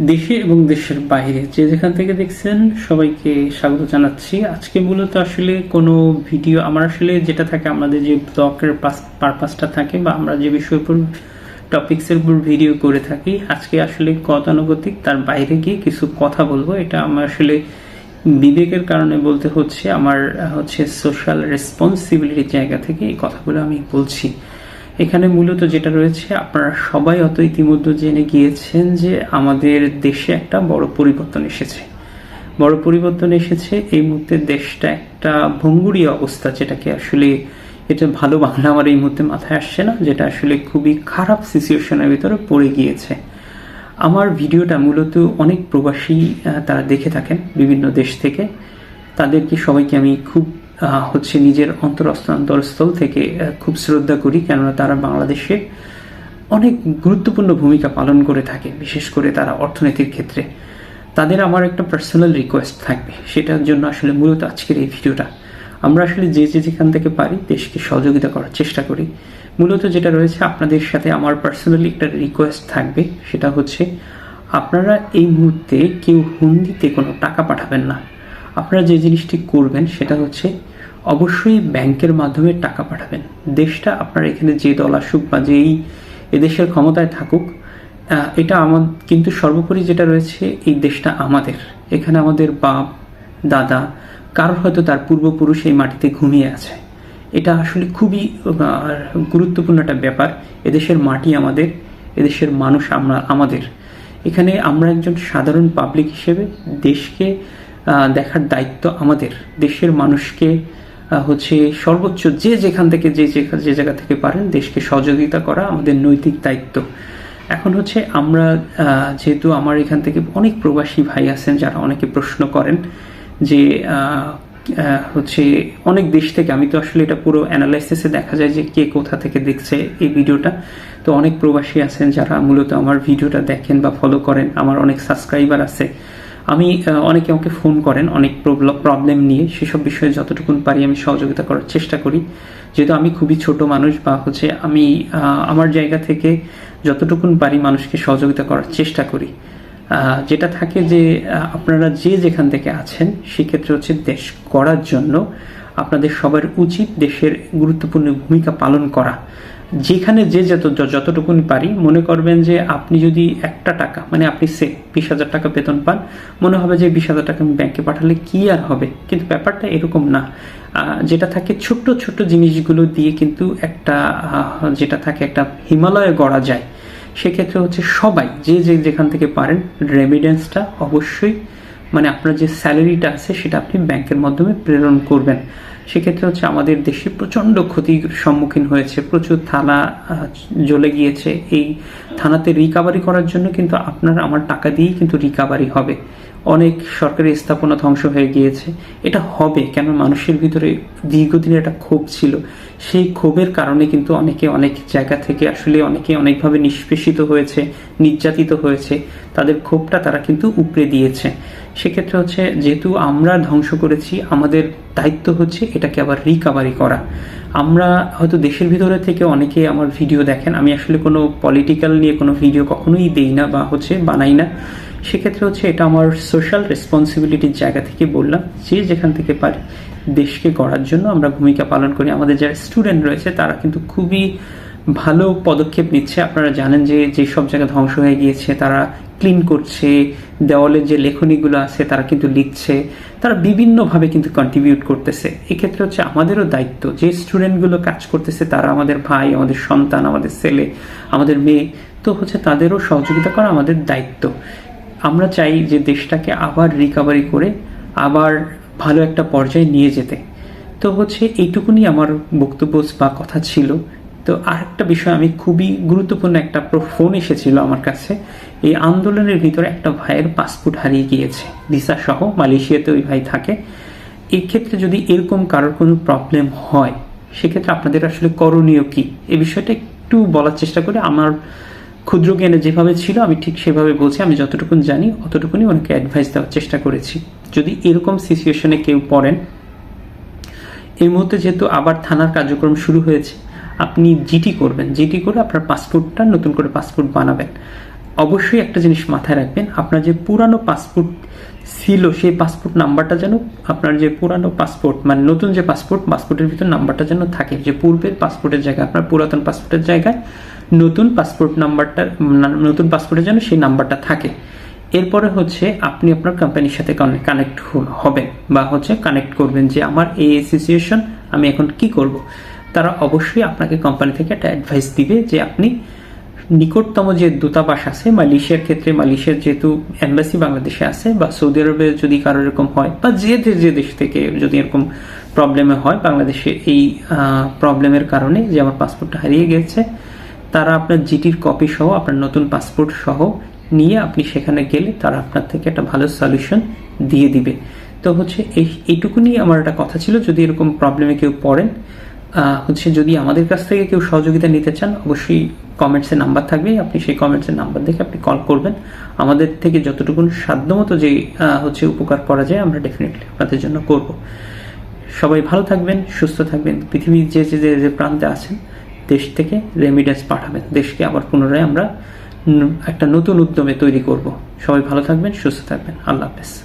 দেশে এবং দেশের বাইরে। যে যেখান থেকে দেখছেন, সবাইকে স্বাগত জানাচ্ছি। আজকে মূলত আসলে কোনো ভিডিও, আমার আসলে যেটা থাকে, আমাদের যে ব্লগের পারপাসটা থাকে বা আমরা যে বিষয়ের উপর, টপিক্সের উপর ভিডিও করে থাকি, আজকে আসলে গতানুগতিক, তার বাইরে গিয়ে কিছু কথা বলব। এটা আমার আসলে বিবেকের কারণে বলতে হচ্ছে, আমার হচ্ছে সোশ্যাল রেসপন্সিবিলিটির জায়গা থেকে এই কথাগুলো আমি বলছি। এখানে মূলত যেটা রয়েছে, আপনারা সবাই অত ইতিমধ্যে জেনে গিয়েছেন যে আমাদের দেশে একটা বড় পরিবর্তন এসেছে। বড় পরিবর্তন এসেছে, এই মুহূর্তে দেশটা একটা ভঙ্গুরি অবস্থা যেটাকে আসলে এটা ভালো বাংলা আমার এই মুহূর্তে মাথায় আসছে না, যেটা আসলে খুবই খারাপ সিচুয়েশনের ভিতরে পড়ে গিয়েছে। আমার ভিডিওটা মূলত অনেক প্রবাসী তারা দেখে থাকেন বিভিন্ন দেশ থেকে। তাদেরকে সবাইকে আমি খুব হচ্ছে নিজের অন্তরস্থ অন্তরস্থল থেকে খুব শ্রদ্ধা করি, কেননা তারা বাংলাদেশে অনেক গুরুত্বপূর্ণ ভূমিকা পালন করে থাকে, বিশেষ করে তারা অর্থনীতির ক্ষেত্রে। তাদের আমার একটা পার্সোনাল রিকোয়েস্ট থাকবে, সেটার জন্য আসলে মূলত আজকের এই ভিডিওটা। আমরা আসলে যে যে যেখান থেকে পারি, দেশকে সহযোগিতা করার চেষ্টা করি। মূলত যেটা রয়েছে, আপনাদের সাথে আমার পার্সোনালি একটা রিকোয়েস্ট থাকবে, সেটা হচ্ছে, আপনারা এই মুহূর্তে কেউ হুন্দিতে কোনো টাকা পাঠাবেন না। আপনারা যে জিনিসটি করবেন, সেটা হচ্ছে অবশ্যই ব্যাংকের মাধ্যমে টাকা পাঠাবেন। দেশটা আপনার এখানে যে দল আসুক বা যেই এদেশের ক্ষমতায় থাকুক এটা আমার কিন্তু সর্বোপরি যেটা রয়েছে এই দেশটা আমাদের। এখানে আমাদের বাপ, দাদা, কারোর হয়তো তার পূর্বপুরুষ এই মাটিতে ঘুমিয়ে আছে। এটা আসলে খুবই গুরুত্বপূর্ণ একটা ব্যাপার। এদেশের মাটি আমাদের, এদেশের মানুষ আমরা, আমাদের। এখানে আমরা একজন সাধারণ পাবলিক হিসেবে দেশকে দেখার দায়িত্ব আমাদের। দেশের মানুষকে হচ্ছে সর্বোচ্চ যে যেখান থেকে যে যে- জায়গা থেকে পারেন দেশকে সহযোগিতা করা আমাদের নৈতিক দায়িত্ব। এখন হচ্ছে আমরা যেহেতু আমার এখান থেকে অনেক প্রবাসী ভাই আছেন যারা অনেকে প্রশ্ন করেন যে হচ্ছে অনেক দেশ থেকে, আমি তো আসলে এটা পুরো অ্যানালাইসিসে দেখা যায় যে কে কোথা থেকে দেখছে এই ভিডিওটা। তো অনেক প্রবাসী আছেন যারা মূলত আমার ভিডিওটা দেখেন বা ফলো করেন। আমার অনেক সাবস্ক্রাইবার আছে। আমি অনেকে আমাকে ফোন করেন, অনেক প্রবলেম নিয়ে। সেসব বিষয়ে যতটুকুন পারি আমি সহযোগিতা করার চেষ্টা করি। যেহেতু আমি খুবই ছোট মানুষ বা হচ্ছে আমি আমার জায়গা থেকে যতটুকুন পারি মানুষকে সহযোগিতা করার চেষ্টা করি। যেটা থাকে যে আপনারা যে যেখান থেকে আছেন, সেক্ষেত্রে হচ্ছে দেশ করার জন্য আপনাদের সবার উচিত দেশের গুরুত্বপূর্ণ ভূমিকা পালন করা। যেখানে যে যত যতটুকুন পারি, মনে করবেন যে আপনি যদি একটা টাকা মানে আপনি সে বিশ হাজার টাকা বেতন পান, মনে হবে যে বিশ হাজার টাকা আমি ব্যাংকে পাঠালে কি আর হবে? কিন্তু ব্যাপারটা এরকম না। যেটা থাকে ছোট্ট ছোট্ট জিনিসগুলো দিয়ে কিন্তু একটা যেটা থাকে একটা হিমালয়ে গড়া যায়। সেক্ষেত্রে হচ্ছে সবাই, যে যে যেখান থেকে পারেন রেমিডেন্সটা অবশ্যই মানে আপনার যে স্যালারিটা আছে, সেটা আপনি ব্যাংকের মাধ্যমে প্রেরণ করবেন। সেক্ষেত্রে হচ্ছে আমাদের দেশে প্রচণ্ড ক্ষতির সম্মুখীন হয়েছে। প্রচুর থানা জ্বলে গিয়েছে। এই থানাতে রিকাভারি করার জন্য কিন্তু আপনার আমার টাকা দিয়েই কিন্তু রিকাভারি হবে। অনেক সরকারি স্থাপনা ধ্বংস হয়ে গিয়েছে। এটা হবে কেন? মানুষের ভিতরে দীর্ঘদিনের একটা ক্ষোভ ছিল। সেই ক্ষোভের কারণে কিন্তু অনেকে অনেক জায়গা থেকে আসলে অনেকে অনেকভাবে নিষ্পেষিত হয়েছে, নির্যাতিত হয়েছে। তাদের ক্ষোভটা তারা কিন্তু উপড়ে দিয়েছে। সেক্ষেত্রে হচ্ছে যেহেতু আমরা ধ্বংস করেছি, আমাদের দায়িত্ব হচ্ছে এটাকে আবার রিকাভারি করা। আমরা হয়তো দেশের ভিতরে থেকে অনেকে আমার ভিডিও দেখেন, আমি আসলে কোনো পলিটিক্যাল নিয়ে কোনো ভিডিও কখনোই দেই না বা হচ্ছে বানাই না। সেক্ষেত্রে হচ্ছে এটা আমার সোশ্যাল রেসপন্সিবিলিটির জায়গা থেকে বললাম, যে যেখান থেকে পারি দেশকে গড়ার জন্য আমরা ভূমিকা পালন করি। আমাদের যারা স্টুডেন্ট রয়েছে, তারা কিন্তু খুবই ভালো পদক্ষেপ নিচ্ছে। আপনারা জানেন যে যেসব জায়গা ধ্বংস হয়ে গিয়েছে, তারা ক্লিন করছে, দেওয়ালে যে লেখনীগুলো আছে, তারা কিন্তু লিখছে, তারা বিভিন্নভাবে কিন্তু কন্ট্রিবিউট করতেছে। এক্ষেত্রে হচ্ছে আমাদেরও দায়িত্ব, যে স্টুডেন্টগুলো কাজ করতেছে, তারা আমাদের ভাই, আমাদের সন্তান, আমাদের ছেলে, আমাদের মেয়ে, তো হচ্ছে তাদেরও সহযোগিতা করা আমাদের দায়িত্ব। আমরা চাই যে দেশটাকে আবার রিকাভারি করে, আবার ভালো একটা পর্যায়ে নিয়ে যেতে। তো হচ্ছে এইটুকুনি আমার বক্তব্য বা কথা ছিল। তো আরেকটা বিষয়, আমি খুবই গুরুত্বপূর্ণ একটা ফোন এসেছিল আমার কাছে। এই আন্দোলনের ভিতরে একটা ভাইয়ের পাসপোর্ট হারিয়ে গিয়েছে ভিসা সহ, মালয়েশিয়াতে ওই ভাই থাকে। এই ক্ষেত্রে যদি এরকম কারোর কোনো প্রবলেম হয়, সেক্ষেত্রে আপনাদের আসলে করণীয় কি? এই বিষয়টা একটু বলার চেষ্টা করে। আমার ক্ষুদ্র জ্ঞানে যেভাবে ছিল, আমি ঠিক সেভাবে বলছি। আমি যতটুকুন জানি অতটুকুনি ওনাকে অ্যাডভাইস দেওয়ার চেষ্টা করেছি। যদি এরকম সিচুয়েশনে কেউ পড়েন, এই মুহূর্তে যেহেতু আবার থানার কার্যক্রম শুরু হয়েছে আপনি জিটি করবেন। জিটি করে আপনার পাসপোর্টটা নতুন করে পাসপোর্ট বানাবেন। অবশ্যই একটা জিনিস মাথায় রাখবেন, আপনার যে পুরানো পাসপোর্ট ছিল সেই পাসপোর্ট নাম্বারটা যেন আপনার যে পুরানো পাসপোর্ট মানে নতুন যে পাসপোর্ট, পাসপোর্টের ভিতর নাম্বারটা যেন থাকে। যে পূর্বের পাসপোর্টের জায়গায় আপনার পুরাতন পাসপোর্টের জায়গায় নতুন পাসপোর্ট নাম্বারটা নতুন পাসপোর্টের যেন সেই নাম্বারটা থাকে। এরপরে হচ্ছে আপনি আপনার কোম্পানির সাথে কানেক্ট হবেন বা হচ্ছে কানেক্ট করবেন যে আমার এই সিচুয়েশন আমি এখন কি করব। তারা অবশ্যই আপনাকে কোম্পানি থেকে একটা অ্যাডভাইস দিবে যে আপনি নিকটতম যে দূতাবাস আছে মালয়েশিয়ার ক্ষেত্রে, মালয়েশিয়ার যেহেতু এম্বাসি বাংলাদেশে আছে বা সৌদি আরবে যদি কারও এরকম হয় বা যে যে- দেশ থেকে যদি এরকম প্রবলেমে হয় বাংলাদেশে এই প্রবলেমের কারণে যে আমার পাসপোর্টটা হারিয়ে গেছে, তারা আপনার জিটির কপি সহ আপনার নতুন পাসপোর্ট সহ নিয়ে আপনি সেখানে গেলে তারা আপনার থেকে একটা ভালো সলিউশন দিয়ে দিবে। তো হচ্ছে এই, এইটুকুনি আমার একটা কথা ছিল। যদি এরকম প্রবলেমে কেউ পড়েন হচ্ছে যদি আমাদের কাছ থেকে কেউ সহযোগিতা নিতে চান, অবশ্যই কমেন্টসে নাম্বার থাকবে। আপনি সেই কমেন্টসের নাম্বার দেখে আপনি কল করবেন। আমাদের থেকে যতটুকু সাধ্যমতো যে হচ্ছে উপকার করা যায়, আমরা ডেফিনেটলি আপনাদের জন্য করব। সবাই ভালো থাকবেন, সুস্থ থাকবেন। পৃথিবীর যে, যে- যে প্রান্তে আছেন, দেশ থেকে রেমিডেন্স পাঠাবেন। দেশকে আবার পুনরায় আমরা একটা নতুন উদ্যমে তৈরি করব। সবাই ভালো থাকবেন, সুস্থ থাকবেন। আল্লাহ হাফেজ।